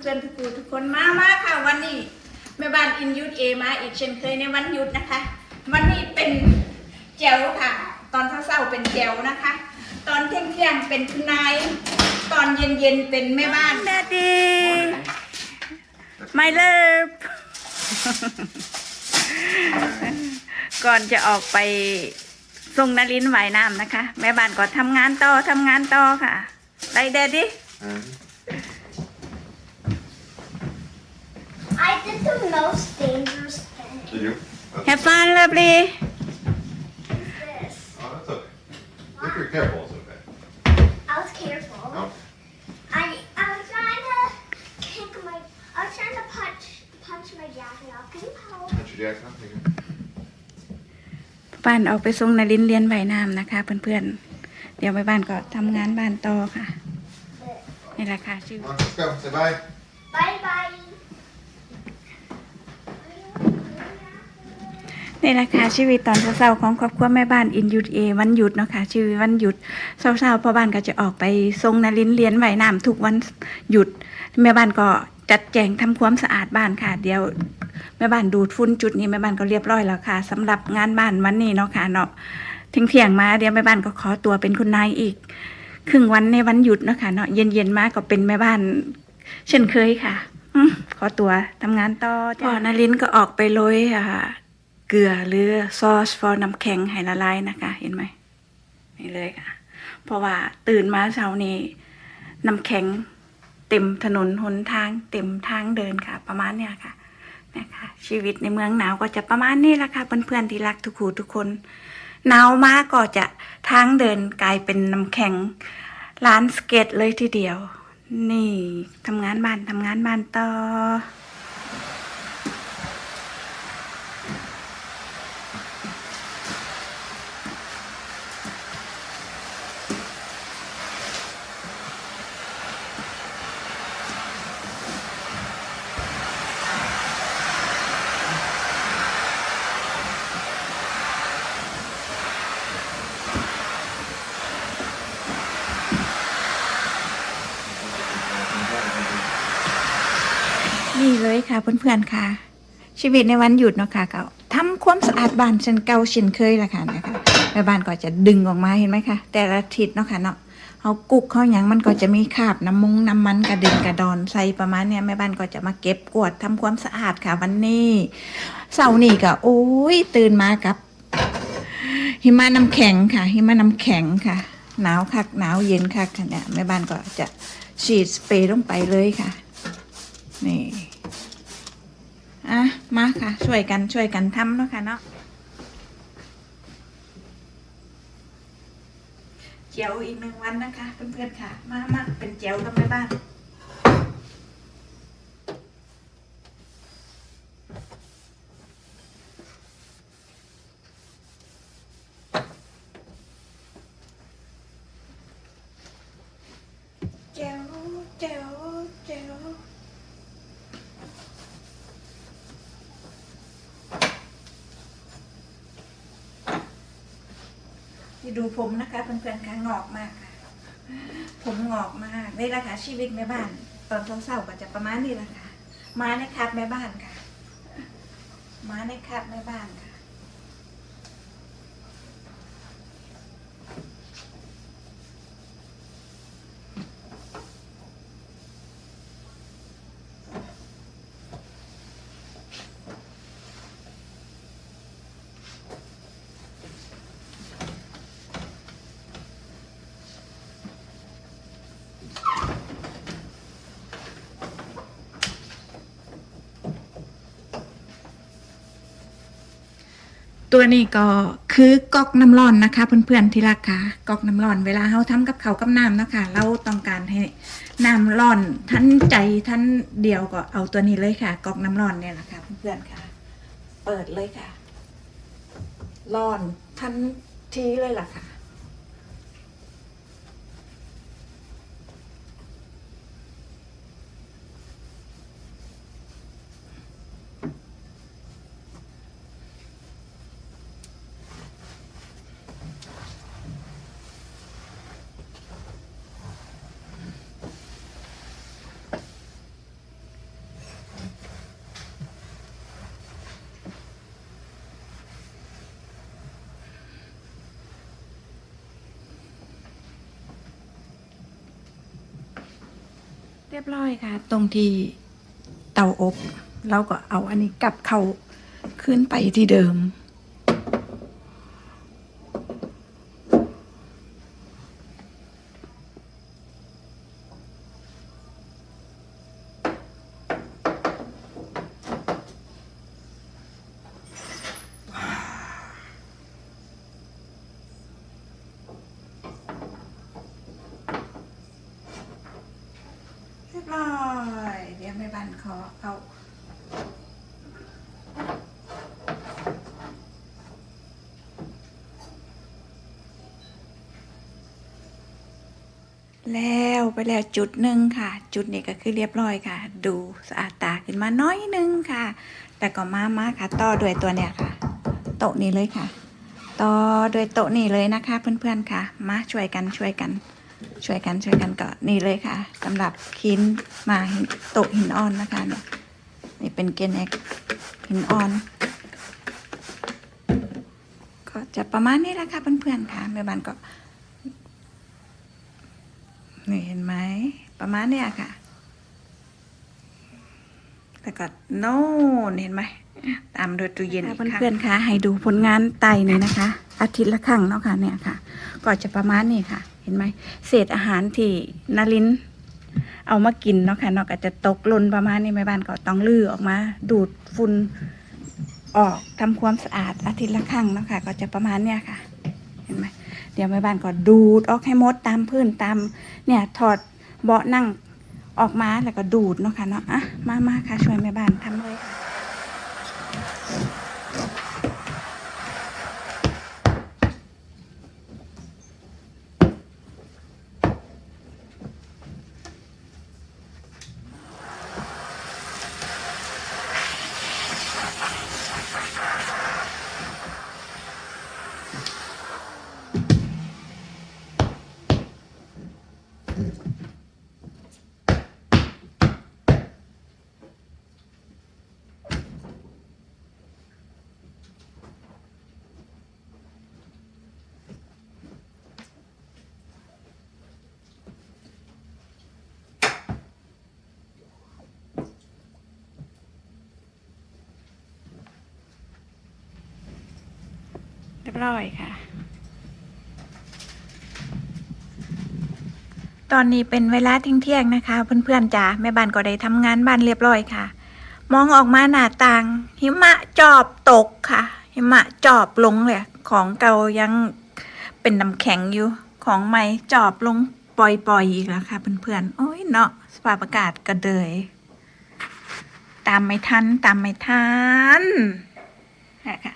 เพื่อนๆทุกคนทุกคนมามาค่ะ วันนี้แม่บ้านอินยุทธเอมาอีกเช่นเคยในวันหยุดนะคะ วันนี้เป็นแจวค่ะ ตอนเช้าๆเป็นแจวนะคะ ตอนเที่ยงๆเป็นคุณนายตอนเย็นๆเป็นแม่บ้าน Daddy my love ก่อนจะออกไปส่งนารินว่ายน้ำนะคะ แม่บ้านก็ทำงานต่อทำงานต่อค่ะไรเดดดี้ I did the most dangerous thing. Did you? That's, Have fun lovely This. oh, that's okay. If you're careful, it's okay. I was careful. No. I I was trying to kick my. I was trying to punch punch my jacket off. Can you help? Put your jacket on. Take it. บ้านออกไปส่งนารินเรียนว่ายน้ำนะคะ เพื่อนๆ เดี๋ยวแม่บ้านก็ทำงานบ้านต่อค่ะนี่แหละค่ะชีวิต Come on, let's go. Say bye. Bye bye. นี่แหละคะชีวิตตอนเช้าๆของครอบครัวแม่บ้านอินยุดเอวันหยุดเนาะค่ะชีวิตวันหยุดเช้าๆพ่อบ้านก็จะออกไปทรงนารินเรียนว่ายน้ำทุกวันหยุด แม่บ้านก็จัดแจงทำความสะอาดบ้านค่ะ เดี๋ยวแม่บ้านดูดฝุ่นจุดนี้แม่บ้านก็เรียบร้อยแล้วค่ะสำหรับงานบ้านวันนี้เนาะค่ะเนาะเที่ยงๆมาเดี๋ยวแม่บ้านก็ขอตัวเป็นคุณนายอีก ครึ่งวันในวันหยุดเนาะค่ะเนาะเย็นๆมาก็เป็นแม่บ้าน เช่นเคยค่ะขอตัวทำงานต่อพ่อนารินก็ออกไปโรยอ่า เกลือหรือซอสฟอน้ำแข็งให้ละลายนะคะ เห็นไหมนี่เลยค่ะ เพราะว่าตื่นมาเช้านี้น้ำแข็งเต็มถนนหนทางเต็มทางเดินค่ะ ประมาณเนี้ยค่ะนะคะชีวิตในเมืองหนาวก็จะประมาณนี้ละค่ะเพื่อนๆที่รักทุกคู่ทุกคนหนาวมากก็จะทางเดินกลายเป็นน้ำแข็งร้านสเก็ตเลยทีเดียว นี่ทำงานบ้านทำงานบ้านต่อ นี่เลยค่ะเพื่อนๆค่ะ ชีวิตในวันหยุดเนาะค่ะก็ทำความสะอาดบ้านเช่นเก่าเช่นเคยละค่ะนะคะแม่บ้านก็จะดึงออกมาเห็นไหมคะแต่ละทิศเนาะค่ะเนาะเอากุกเขาอย่างมันก็จะมีคราบน้ำมุงน้ำมันกระเด็นกระดอนใส่ประมาณเนี้ยแม่บ้านก็จะมาเก็บกวาดทำความสะอาดค่ะวันนี้เสาร์นี้ก็โอ้ยตื่นมากับ หิมะน้ำแข็งค่ะ หิมะน้ำแข็งค่ะ หนาวคักหนาวเย็นคักค่ะเนี่ยแม่บ้านก็จะฉีดสเปรย์ลงไปเลยค่ะ นี่ อะ มาค่ะ ช่วยกันช่วยกันทำเนาะค่ะเนาะเจียวอีกหนึ่งวันนะคะเพื่อนๆค่ะ มามาเป็นเจียวกันไปบ้านเจียวเจียวเจีย ดูผมนะคะเพื่อนๆค่ะงอกมากค่ะ ผมงอกมากนี่แหละค่ะชีวิตแม่บ้าน ตอนเศร้าๆก็จะประมาณนี้แหละค่ะมาในคาบแม่บ้านค่ะมาในคาบแม่บ้านค่ะ ตัวนี้ก็คือกอกน้ำร้อนนะคะเพื่อนๆที่รักค่ะกอกน้ำร้อนเวลาเราทำกับเขากับน้ำนะคะเราต้องการให้น้ำร้อนทันใจทันเดียวก็เอาตัวนี้เลยค่ะกอกน้ำร้อนเนี่ยแหละค่ะเพื่อนๆค่ะ เปิดเลยค่ะร้อนทันทีเลยล่ะค่ะ เรียบร้อยค่ะ ตรงที่เตาอบ เราก็เอาอันนี้กลับเข้าขึ้นไปที่เดิม เรียบร้อย เดี๋ยว แม่บ้านขอเอาแล้วไปแล้วจุดหนึ่งค่ะ จุดนี้ก็คือเรียบร้อยค่ะ ดูสะอาดตาขึ้นมาน้อยนึงค่ะ แต่ก็มามาค่ะ ต่อด้วยตัวเนี่ยค่ะ โต๊ะนี้เลยค่ะ ต่อด้วยโต๊ะนี้เลยนะคะ เพื่อนๆค่ะ มาช่วยกันช่วยกัน ช่วยกันช่วยกันก็นี่เลยค่ะสำหรับคินมาหินโตะหินอ่อนนะคะเนี่ยนี่เป็นเกนเอกหินอ่อน ก็จะประมาณนี้แหละค่ะเพื่อนๆค่ะแม่บ้านก็นี่เห็นไหมประมาณเนี้ยค่ะแล้วก็โน่นเห็นไหมตามด้วยตู้เย็นเพื่อนๆค่ะให้ดูผลงานไตนี่นะคะ อาทิตย์ละครั้งเนาะค่ะเนี่ยค่ะ ก็จะประมาณนี้ค่ะ เห็นไหมเศษอาหารที่นารินเอามากินเนาะค่ะเนาะก็จะตกหล่นประมาณนี้แม่บ้านก็ต้องลื้อออกมา ดูดฝุ่นออกทำความสะอาดอาทิตย์ละครั้งเนาะค่ะก็จะประมาณเนี้ยค่ะ เห็นไหมเดี๋ยวแม่บ้านก็ดูดออกให้หมดตามพื้นตามเนี่ยถอดเบาะนั่งออกมาแล้วก็ดูดเนาะค่ะเนาะอะมามาค่ะช่วยแม่บ้านทำเลยค่ะ ยบร้อยค่ะ ตอนนี้เป็นเวลาเที่ยงๆนะคะ เพื่อนๆจ๋าแม่บ้านก็ได้ทำงานบ้านเรียบร้อยค่ะ มองออกมาหน้าต่าง หิมะจอบตกค่ะ หิมะจอบลงเลยของเก่ายังเป็นน้ำแข็งอยู่ของใหม่จอบลงปล่อยๆอีกแล้วค่ะเพื่อนๆโอ้ยเนาะสภาพอากาศก็เดยตามไม่ทัน ตามไม่ทันนะคะ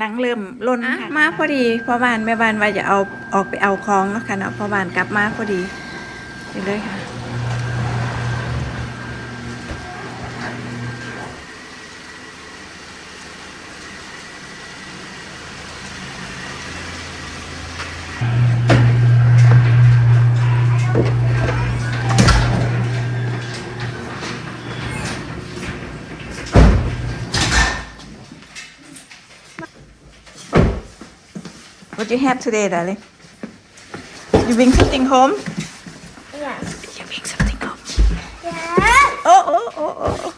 กำลังเริ่มล้นค่ะมาพอดีพ่อบ้านแม่บ้านว่าจะเอาออกไปเอาของเนาะค่ะเนาะพ่อบ้านกลับมาพอดีไปเลยค่ะ What you have today, darling? You bring something home? Yes. You bring something home. Yes. Oh, oh, oh, oh. oh.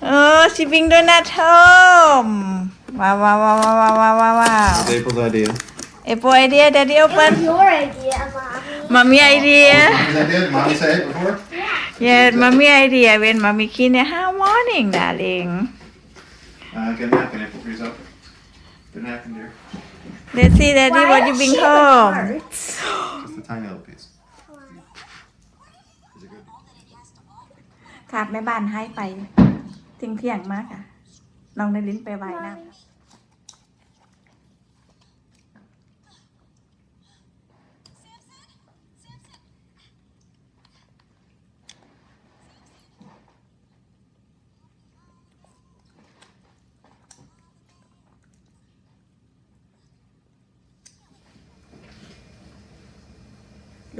Oh, she bring donut home. Wow, wow, wow, wow, wow, wow, wow, wow. April's idea. Apple idea, daddy It was open. your idea, Mommy. Mommy idea. Mommy's idea? Did mommy say it before? Yeah, mommy idea when mommy clean the house morning, darling. Uh, get a napkin, April, for yourself. Get a napkin, dear. Let's see, daddy, what you bring home. Just a tiny little piece. Is it good? ครับแม่บ้านให้ไปทิ้งเที่ยงมากค่ะ น้องในลิ้นไปไว้น้ำ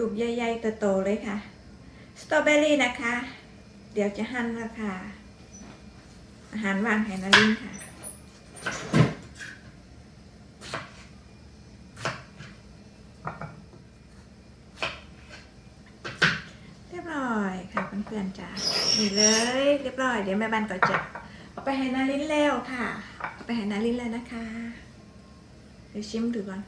ลูกใหญ่ๆโตๆเลยค่ะ สตรอเบอรี่นะคะ เดี๋ยวจะหั่นละค่ะ อาหารวางแผนลินค่ะ เรียบร้อยค่ะเพื่อนๆจ้านี่เลย เรียบร้อย เดี๋ยวแม่บ้านก็จะเอาไปให้นาลินแล้วค่ะ เอาไปให้นาลินแล้วนะคะ เดี๋ยวชิมดูก่อน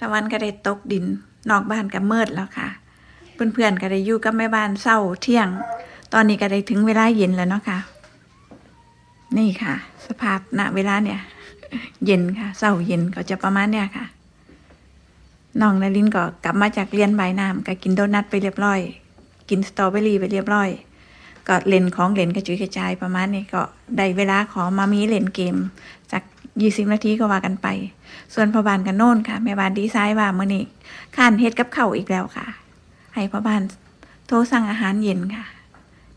ตะวันก็ได้ตกดิน นอกบ้านก็มืดแล้วค่ะ เพื่อนๆก็ได้อยู่กับแม่บ้านเศร้าเที่ยง ตอนนี้ก็ได้ถึงเวลาเย็นแล้วเนาะค่ะ นี่ค่ะ สภาพณเวลาเนี่ย เย็นค่ะเศร้าเย็นก็จะประมาณเนี่ยค่ะน้องนารินก็กลับมาจากเรียนใบน้ำก็กินโดนัทไปเรียบร้อย กินสตรอเบอรี่ไปเรียบร้อย ก็เล่นของเล่นกระจุยกระจายประมาณนี้ก็ได้เวลาขอมามีเล่นเกม ยี่สิบนาทีก็ว่ากันไป ส่วนพ่อบ้านกันโน่นค่ะ แม่บ้านดีไซน์ว่ามื่อนี้ข้านเฮ็ดกับข้าวอีกแล้วค่ะ ให้พ่อบ้านโทรสั่งอาหารเย็นค่ะ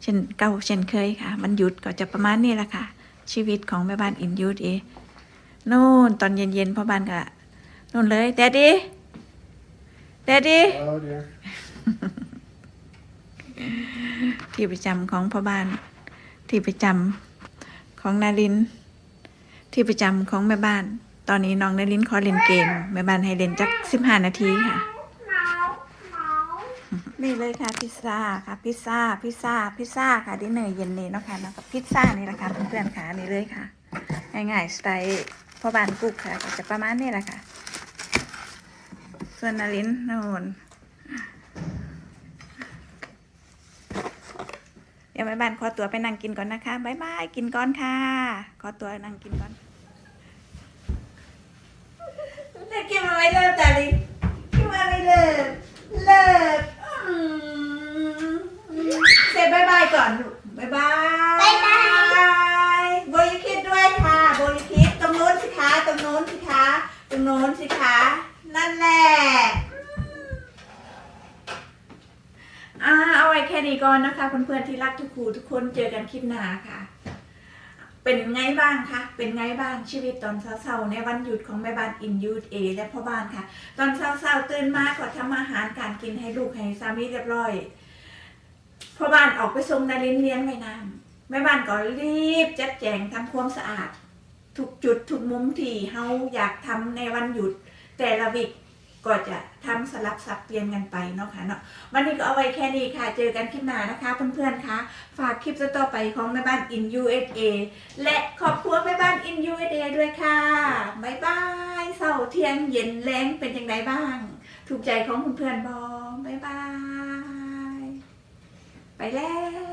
เช่นเก่าเช่นเคยค่ะ มันหยุดก็จะประมาณนี้แหละค่ะ ชีวิตของแม่บ้านอินยูดเอโน่นตอนเย็นๆพ่อบ้านก็โน่นเลยแดดดี้แดดดี้ Oh dear. ที่ประจำของพ่อบ้าน ที่ประจำของนาริน ที่ประจำของแม่บ้าน ตอนนี้น้องนารินขอเล่นเกม แม่บ้านให้เล่นจักสิบห้านาทีค่ะ นี่เลยค่ะพิซซ่าค่ะพิซซ่าพิซซ่าพิซซ่าค่ะดินเนอร์เย็นนี้เนาะค่ะเนาะกับพิซซ่านี่แหละค่ะเพื่อนๆค่ะนี่เลยค่ะง่ายๆสไตล์พ่อบ้านกุ๊กค่ะก็จะประมาณนี้แหละค่ะ ส่วนนารินโน่นเดี๋ยวแม่บ้านขอตัวไปนั่งกินก่อนนะคะ บ๊ายบาย กินก่อนค่ะ ขอตัวนั่งกินก่อน จะกินมาไม่เลิกจ้ะลิกินมาไม่เลิกเลิกอืมเสร็จบายบายก่อนลูกบายบายบ๊ายบาย โบยคิดด้วยค่ะ โบยคิดตรงโน้นสิคะตรงโน้นสิคะตรงโน้นสิคะนั่นแหละอ่าเอาไว้แค่นี้ก่อนนะคะเพื่อนๆที่รักทุกครูทุกคนเจอกันคลิปหน้าค่ะ เป็นไงบ้างคะ เป็นไงบ้างชีวิตตอนเช้าๆในวันหยุดของแม่บ้านอินยูดเอและพ่อบ้านค่ะ ตอนเช้าๆตื่นมาก็ทำอาหารการกินให้ลูกให้สามีเรียบร้อยพ่อบ้านออกไปส่งนารินเลี้ยงไว้น้ำแม่บ้านก็รีบจัดแจงทำความสะอาด ทุกจุดทุกมุมที่เฮาอยากทำในวันหยุดแต่ละวิก ก็จะทำสลับสับเปลี่ยนกันไปเนาะค่ะเนาะวันนี้ก็เอาไว้แค่นี้ค่ะ เจอกันคลิปหน้านะคะเพื่อนๆคะฝากคลิปต่อไปของแม่บ้าน in USA และขอบคุณแม่บ้าน in USA ด้วยค่ะบ๊ายบายเสาร์เที่ยงเย็นแรงเป็นยังไงบ้าง ถูกใจของเพื่อนๆบอบ๊ายบาย ไปแล้ว